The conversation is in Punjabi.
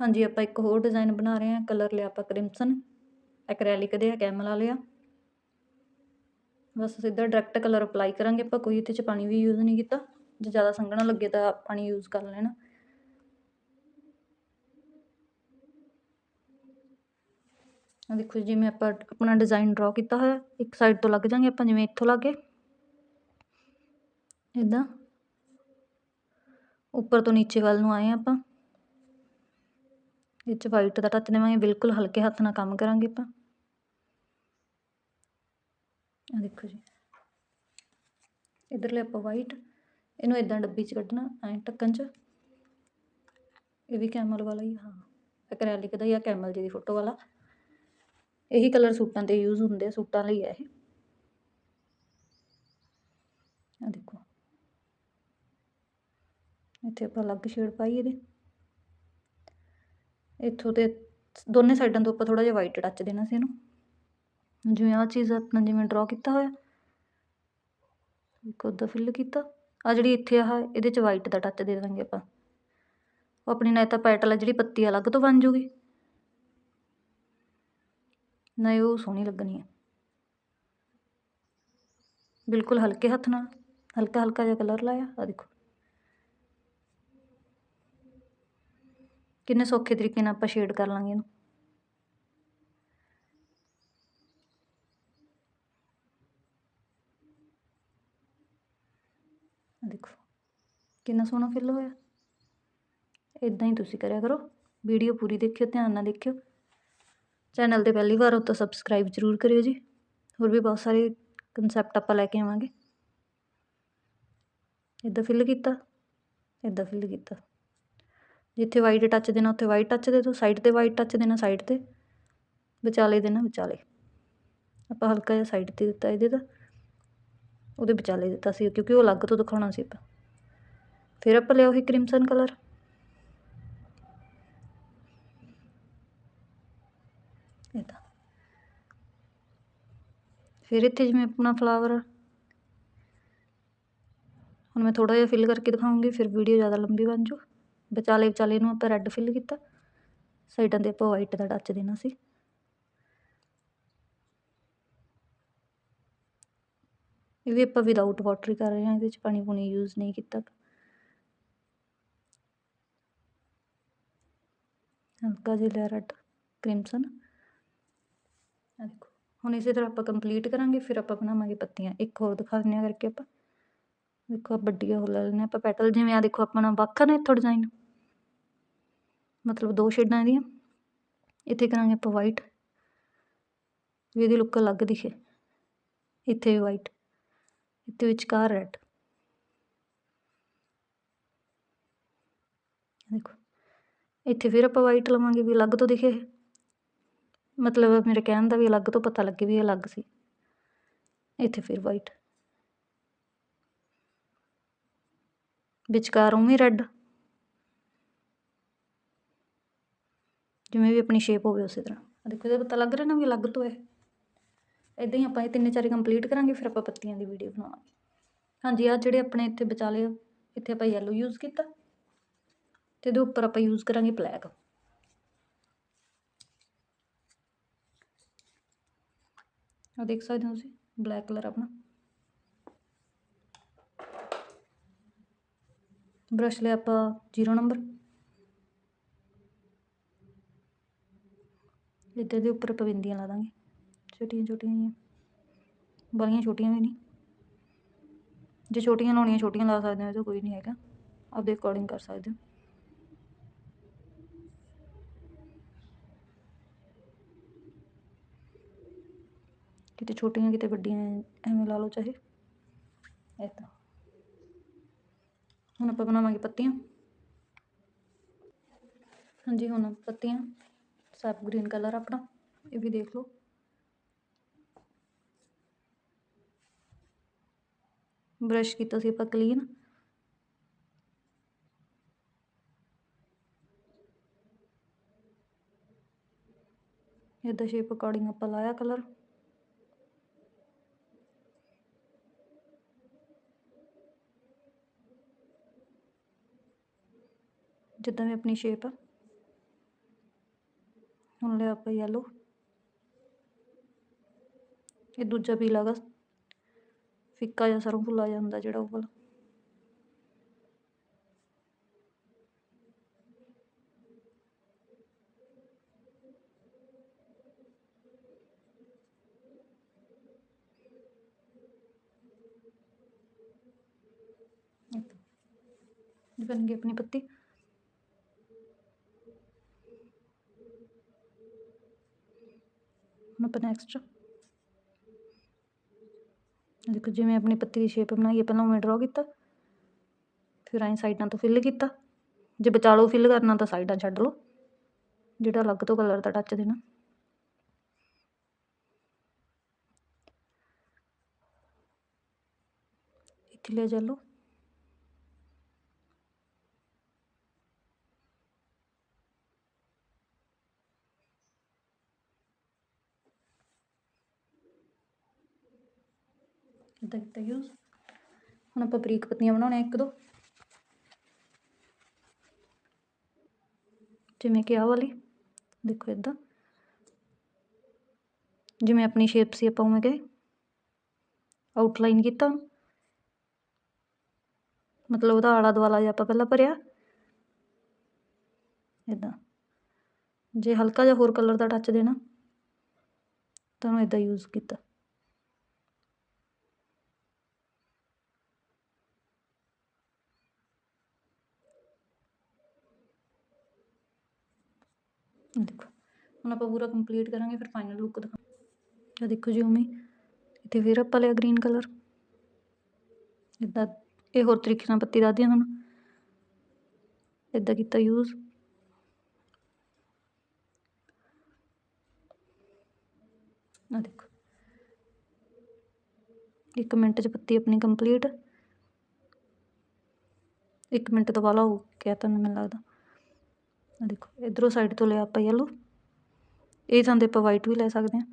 ਹਾਂਜੀ, ਆਪਾਂ ਇੱਕ ਹੋਰ ਡਿਜ਼ਾਈਨ ਬਣਾ ਰਹੇ ਹਾਂ ਕਲਰ ਲਿਆ ਆਪਾਂ ਕ੍ਰਿਮਸਨ। ਐਕ੍ਰੈਲਿਕ ਦੇ ਆ ਕੈਮਲ ਵਾਲੇ ਬਸ ਸਿੱਧਾ ਡਾਇਰੈਕਟ ਕਲਰ ਅਪਲਾਈ ਕਰਾਂਗੇ ਆਪਾਂ, ਕੋਈ ਇਹਦੇ ਚ ਪਾਣੀ ਵੀ ਯੂਜ਼ ਨਹੀਂ ਕੀਤਾ। ਜੇ ਜ਼ਿਆਦਾ ਸੰਘਣਾ ਲੱਗੇ ਤਾਂ ਪਾਣੀ ਯੂਜ਼ ਕਰ ਲੈਣਾ। ਆ ਦੇਖੋ ਜਿਵੇਂ ਆਪਾਂ ਆਪਣਾ ਡਿਜ਼ਾਈਨ ਡਰਾ ਕੀਤਾ ਹੋਇਆ, ਇੱਕ ਸਾਈਡ ਤੋਂ ਲੱਗ ਜਾਾਂਗੇ ਆਪਾਂ, ਜਿਵੇਂ ਇੱਥੋਂ ਲੱਗੇ। ਇਦਾਂ ਉੱਪਰ ਤੋਂ ਨੀਚੇ ਵੱਲ ਨੂੰ ਆਏ ਆਪਾਂ। ਇਹ 'ਚ ਵਾਈਟ ਦਾ ਟੱਚ ਦੇਵਾਂਗੇ, ਬਿਲਕੁਲ ਹਲਕੇ ਹੱਥ ਨਾਲ ਕੰਮ ਕਰਾਂਗੇ ਆਪਾਂ। ਆ ਦੇਖੋ ਜੀ। ਇਧਰਲੇ ਆਪਾਂ ਵਾਈਟ ਇਹਨੂੰ ਇਦਾਂ ਡੱਬੀ 'ਚ ਕੱਢਣਾ, ਐਂ ਢੱਕਣ 'ਚ। ਇਹ ਵੀ ਕੈਮਲ ਵਾਲਾ ਹੀ ਹਾਂ। ਐਕ੍ਰੈਲਿਕ ਦਾ ਹੀ ਆ ਕੈਮਲ ਜੀ ਦੀ ਫੋਟੋ ਵਾਲਾ। ਇਹੀ ਕਲਰ ਸੂਟਾਂ ਤੇ ਯੂਜ਼ ਹੁੰਦੇ ਆ, ਸੂਟਾਂ ਲਈ ਹੈ ਇਹ। ਆ ਦੇਖੋ। ਇੱਥੇ ਆਪਾਂ ਅਲੱਗ ਸ਼ੇਡ ਪਾਈ ਇਹਦੇ। ਇੱਥੋਂ ਤੇ ਦੋਨੇ ਸਾਈਡਾਂ ਤੋਂ ਆਪਾਂ ਥੋੜ੍ਹਾ ਜਿਹਾ ਵਾਈਟ ਟੱਚ ਦੇਣਾ ਸੀ ਇਹਨੂੰ। ਜਿਵੇਂ ਆ ਚੀਜ਼ ਆਪਣਾ ਜਿਵੇਂ ਡਰਾ ਕੀਤਾ ਹੋਇਆ, ਇੱਕ ਉਹਦਾ ਫਿਲ ਕੀਤਾ। ਆ ਜਿਹੜੀ ਇੱਥੇ ਆ ਇਹਦੇ ਚ ਵਾਈਟ ਦਾ ਟੱਚ ਦੇ ਦਾਂਗੇ ਆਪਾਂ। ਉਹ ਆਪਣੀ ਨਾ ਤਾਂ ਪੈਟਲ ਆ ਜਿਹੜੀ ਪੱਤੀ ਅਲੱਗ ਤੋਂ ਬਣ ਜੂਗੀ। ਨਹੀਂ ਉਹ ਸੋਹਣੀ ਲੱਗਣੀ ਹੈ ਬਿਲਕੁਲ ਹਲਕੇ ਹੱਥ ਨਾਲ ਹਲਕਾ ਹਲਕਾ ਜਿਹਾ ਕਲਰ ਲਾਇਆ ਆ ਦੇਖੋ। ਕਿੰਨੇ ਸੌਖੇ ਤਰੀਕੇ ਨਾਲ ਆਪਾਂ ਸ਼ੇਡ ਕਰ ਲਾਂਗੇ ਇਹਨੂੰ। ਦੇਖੋ, ਕਿੰਨਾ ਸੋਹਣਾ ਫਿਲ ਹੋਇਆ। ਇਦਾਂ ਹੀ ਤੁਸੀਂ ਕਰਿਆ ਕਰੋ ਵੀਡੀਓ ਪੂਰੀ ਦੇਖਿਓ, ਧਿਆਨ ਨਾਲ ਦੇਖਿਓ। ਚੈਨਲ ਤੇ ਪਹਿਲੀ ਵਾਰ ਹੋ ਤਾਂ ਸਬਸਕ੍ਰਾਈਬ ਜ਼ਰੂਰ ਕਰਿਓ ਜੀ। ਹੋਰ ਵੀ ਬਹੁਤ ਸਾਰੇ ਕਨਸੈਪਟ ਆਪਾਂ ਲੈ ਕੇ ਆਵਾਂਗੇ। ਇਦਾਂ ਫਿਲ ਕੀਤਾ ਇਦਾਂ ਫਿਲ ਕੀਤਾ। ਜਿੱਥੇ ਵਾਈਟ ਟੱਚ ਦੇਣਾ, ਉੱਥੇ ਵਾਈਟ ਟੱਚ ਦੇ ਦਿਉ ਸਾਈਡ ਤੇ ਵਾਈਟ ਟੱਚ ਦੇਣਾ ਸਾਈਡ ਤੇ। ਵਿਚਾਲੇ ਦੇਣਾ, ਵਿਚਾਲੇ। ਆਪਾਂ ਹਲਕਾ ਜਿਹਾ ਸਾਈਡ ਤੇ ਦਿੱਤਾ ਇਹਦੇ ਦਾ। ਉਹਦੇ ਵਿਚਾਲੇ ਦਿੱਤਾ ਸੀ, ਕਿਉਂਕਿ ਉਹ ਅਲੱਗ ਤੋਂ ਦਿਖਾਉਣਾ ਸੀ ਆਪਾਂ। ਫਿਰ ਆਪਾਂ ਲਿਆ ਉਹੀ ਕ੍ਰਿਮਸਨ ਕਲਰ ਇਹਦਾ ਫਿਰ ਇੱਥੇ ਜਿਵੇਂ ਆਪਣਾ ਫਲਾਵਰ ਹੁਣ ਮੈਂ ਥੋੜਾ ਜਿਹਾ ਫਿਲ ਕਰਕੇ ਦਿਖਾਉਂਗੀ, ਫਿਰ ਵੀਡੀਓ ਜ਼ਿਆਦਾ ਲੰਬੀ ਬਣ ਜੂ ਵਿਚਾਲੇ ਵਿਚਾਲੇ ਨੂੰ ਆਪਾਂ ਰੈੱਡ ਫਿਲ ਕੀਤਾ। ਸਾਈਡਾਂ ਤੇ ਆਪਾਂ ਵਾਈਟ ਦਾ ਟੱਚ ਦੇਣਾ ਸੀ। ਇਹ ਵੀ ਆਪਾਂ ਵਿਦਆਊਟ ਵਾਟਰ ਕਰ ਰਹੇ ਹਾਂ, ਇਹਦੇ ਵਿੱਚ ਪਾਣੀ ਪੂਣੀ ਯੂਜ਼ ਨਹੀਂ ਕੀਤਾ। ਹਲਕਾ ਜਿਹਾ ਲਿਆ ਰੈੱਡ ਕ੍ਰਿਮਸਨ ਆ ਦੇਖੋ, ਹੁਣ ਇਸੇ ਤਰ੍ਹਾਂ ਆਪਾਂ ਕੰਪਲੀਟ ਕਰਾਂਗੇ, ਫਿਰ ਆਪਾਂ ਬਣਾਵਾਂਗੇ ਪੱਤੀਆਂ। ਇੱਕ ਹੋਰ ਦਿਖਾ ਦਿੰਦੇ ਆ ਕਰਕੇ ਆਪਾਂ। ਦੇਖੋ ਵੱਡੀਆਂ ਹੋ ਲੈ ਲੈਣੇ ਆਪਾਂ ਪੈਟਲ ਜਿਵੇਂ ਆ ਦੇਖੋ ਆਪਣਾ ਵੱਖ ਨੇ ਇੱਥੋਂ ਡਿਜ਼ਾਈਨ ਮਤਲਬ ਦੋ ਸ਼ੇਡਾਂ ਇਹਦੀਆਂ ਇੱਥੇ ਕਰਾਂਗੇ ਆਪਾਂ ਵਾਈਟ ਵੀ ਇਹਦੀ ਲੁੱਕ ਅਲੱਗ ਦਿਖੇ। ਇੱਥੇ ਵੀ ਵਾਈਟ ਇੱਥੇ ਵਿਚਕਾਰ ਰੈੱਡ ਦੇਖੋ। ਇੱਥੇ ਫਿਰ ਆਪਾਂ ਵਾਈਟ ਲਵਾਂਗੇ ਵੀ ਅਲੱਗ ਤੋਂ ਦਿਖੇ। ਮਤਲਬ ਮੇਰੇ ਕਹਿਣ ਦਾ ਵੀ ਅਲੱਗ ਤੋਂ ਪਤਾ ਲੱਗੇ ਵੀ ਇਹ ਅਲੱਗ ਸੀ। ਇੱਥੇ ਫਿਰ ਵਾਈਟ ਵਿਚਕਾਰ ਉਵੇਂ ਰੈੱਡ। ਜਿਵੇਂ ਵੀ ਆਪਣੀ ਸ਼ੇਪ ਹੋਵੇ ਉਸੇ ਤਰ੍ਹਾਂ। ਦੇਖੋ, ਇਹਦਾ ਪਤਾ ਲੱਗ ਰਿਹਾ ਨਾ ਵੀ ਅਲੱਗ ਤੋਂ ਹੈ। ਇਦਾਂ ਹੀ ਆਪਾਂ ਇਹ ਤਿੰਨੇ ਚਾਰੇ ਕੰਪਲੀਟ ਕਰਾਂਗੇ, ਫਿਰ ਆਪਾਂ ਪੱਤੀਆਂ ਦੀ ਵੀਡੀਓ ਬਣਾਵਾਂਗੇ। ਹਾਂਜੀ ਆ ਜਿਹੜੇ ਆਪਣੇ ਇੱਥੇ ਵਿਚਾਲੇ ਇੱਥੇ ਆਪਾਂ ਯੈਲੋ ਯੂਜ਼ ਕੀਤਾ। ਤੇ ਇਹਦੇ ਉੱਪਰ ਆਪਾਂ ਯੂਜ਼ ਕਰਾਂਗੇ ਬਲੈਕ ਆ ਦੇਖ ਸਕਦੇ ਹੋ ਤੁਸੀਂ ਬਲੈਕ ਕਲਰ ਆਪਣਾ। ਬ੍ਰਸ਼ ਲਿਆ ਆਪਾਂ 0 ਨੰਬਰ। ਇੱਧਰ ਦੇ ਉੱਪਰ ਪਵਿੰਦੀਆਂ ਲਾ ਦਾਂਗੇ। ਛੋਟੀਆਂ ਛੋਟੀਆਂ ਜੀਆਂ ਬੜੀਆਂ ਛੋਟੀਆਂ ਵੀ ਨਹੀਂ। ਜੇ ਛੋਟੀਆਂ ਲਾਉਣੀਆਂ ਛੋਟੀਆਂ ਲਾ ਸਕਦੇ ਹੋ ਤਾਂ ਕੋਈ ਨਹੀਂ ਹੈਗਾ। ਆਪਦੇ ਅਕੋਰਡਿੰਗ ਕਰ ਸਕਦੇ ਹੋ। ਕਿਤੇ ਛੋਟੀਆਂ, ਕਿਤੇ ਵੱਡੀਆਂ, ਐਵੇਂ ਲਾ ਲਓ ਚਾਹੇ। ਇਦਾਂ ਹੁਣ ਆਪਾਂ ਬਣਾਵਾਂਗੇ ਪੱਤੀਆਂ। ਹਾਂਜੀ, ਹੁਣ ਪੱਤੀਆਂ ਸਬ ਗ੍ਰੀਨ ਕਲਰ ਆਪਣਾ, ਇਹ ਵੀ ਦੇਖ ਲਓ। ਬ੍ਰਸ਼ ਕੀਤਾ ਸੀ ਆਪਾਂ ਕਲੀਨ ਇਹਦਾ ਸ਼ੇਪ ਅਕੋਰਡਿੰਗ ਆਪਾਂ ਲਾਇਆ ਕਲਰ ਜਿੱਦਾਂ ਵੀ ਆਪਣੀ ਸ਼ੇਪ ਹੁਣ ਲਿਆ ਆਪਾਂ ਯੈਲੋ ਇਹ ਦੂਜਾ ਪੀਲਾ ਗਾ। ਫਿੱਕਾ ਜਿਹਾ ਸਰੋਂ ਫੁੱਲਾ ਜਿਹਾ ਹੁੰਦਾ ਜਿਹੜਾ ਉਹ ਵਾਲਾ। ਬਣ ਗਈ ਆਪਣੀ ਪੱਤੀ। ਹੁਣ ਆਪਾਂ ਨੈਕਸਟ ਦੇਖੋ, ਜਿਵੇਂ ਆਪਣੀ ਪੱਤੀ ਦੀ ਸ਼ੇਪ ਬਣਾਈ ਹੈ ਪਹਿਲਾਂ ਉਵੇਂ ਡਰਾ ਕੀਤਾ। ਫਿਰ ਐਂ ਸਾਈਡਾਂ ਤੋਂ ਫਿਲ ਕੀਤਾ। ਜੇ ਵਿਚਾਲੋ ਫਿਲ ਕਰਨਾ ਤਾਂ ਸਾਈਡਾਂ ਛੱਡ ਲਓ। ਜਿਹੜਾ ਅਲੱਗ ਤੋਂ ਕਲਰ ਦਾ ਟੱਚ ਦੇਣਾ। ਇੱਥੇ ਲੈ ਚੱਲੋ ਇੱਦਾਂ ਕੀਤਾ ਯੂਜ਼ ਹੁਣ ਆਪਾਂ ਬਰੀਕ ਪੱਤੀਆਂ ਬਣਾਉਣੀਆਂ ਇੱਕ ਦੋ। ਜਿਵੇਂ ਕਿ ਆਹ ਵਾਲੀ। ਦੇਖੋ ਇੱਦਾਂ। ਜਿਵੇਂ ਆਪਣੀ ਸ਼ੇਪ ਸੀ ਆਪਾਂ ਉਵੇਂ ਗਏ ਆਊਟਲਾਈਨ ਕੀਤਾ। ਮਤਲਬ ਉਹਦਾ ਆਲਾ ਦੁਆਲਾ ਜਿਹਾ ਆਪਾਂ ਪਹਿਲਾਂ ਭਰਿਆ। ਇੱਦਾਂ। ਜੇ ਹਲਕਾ ਜਿਹਾ ਹੋਰ ਕਲਰ ਦਾ ਟੱਚ ਦੇਣਾ, ਤਾਂ ਉਹਨੂੰ ਇੱਦਾਂ ਯੂਜ਼ ਕੀਤਾ। ਦੇਖੋ, ਹੁਣ ਆਪਾਂ ਪੂਰਾ ਕੰਪਲੀਟ ਕਰਾਂਗੇ, ਫਿਰ ਫਾਈਨਲ ਲੁੱਕ ਦਿਖਾ ਆ ਦੇਖੋ ਜੀ ਉਵੇਂ ਇੱਥੇ ਫਿਰ ਆਪਾਂ ਲਿਆ ਗ੍ਰੀਨ ਕਲਰ ਇੱਦਾਂ ਇਹ ਹੋਰ ਤਰੀਕੇ ਨਾਲ ਪੱਤੀ ਦੱਸਦੀ ਹਾਂ ਤੁਹਾਨੂੰ ਇੱਦਾਂ ਕੀਤਾ ਯੂਜ਼ ਆ ਦੇਖੋ। ਇੱਕ ਮਿੰਟ 'ਚ ਪੱਤੀ ਆਪਣੀ ਕੰਪਲੀਟ ਇੱਕ ਮਿੰਟ ਤੋਂ ਬਾਅਦ ਹੋ ਗਿਆ ਤੁਹਾਨੂੰ ਮੈਨੂੰ ਲੱਗਦਾ। ਆ ਦੇਖੋ, ਇਧਰੋਂ ਸਾਈਡ ਤੋਂ ਲਿਆ ਆਪਾਂ ਯੈਲੋ ਇਹ ਥਾਂ 'ਤੇ ਆਪਾਂ ਵਾਈਟ ਵੀ ਲੈ ਸਕਦੇ ਹਾਂ।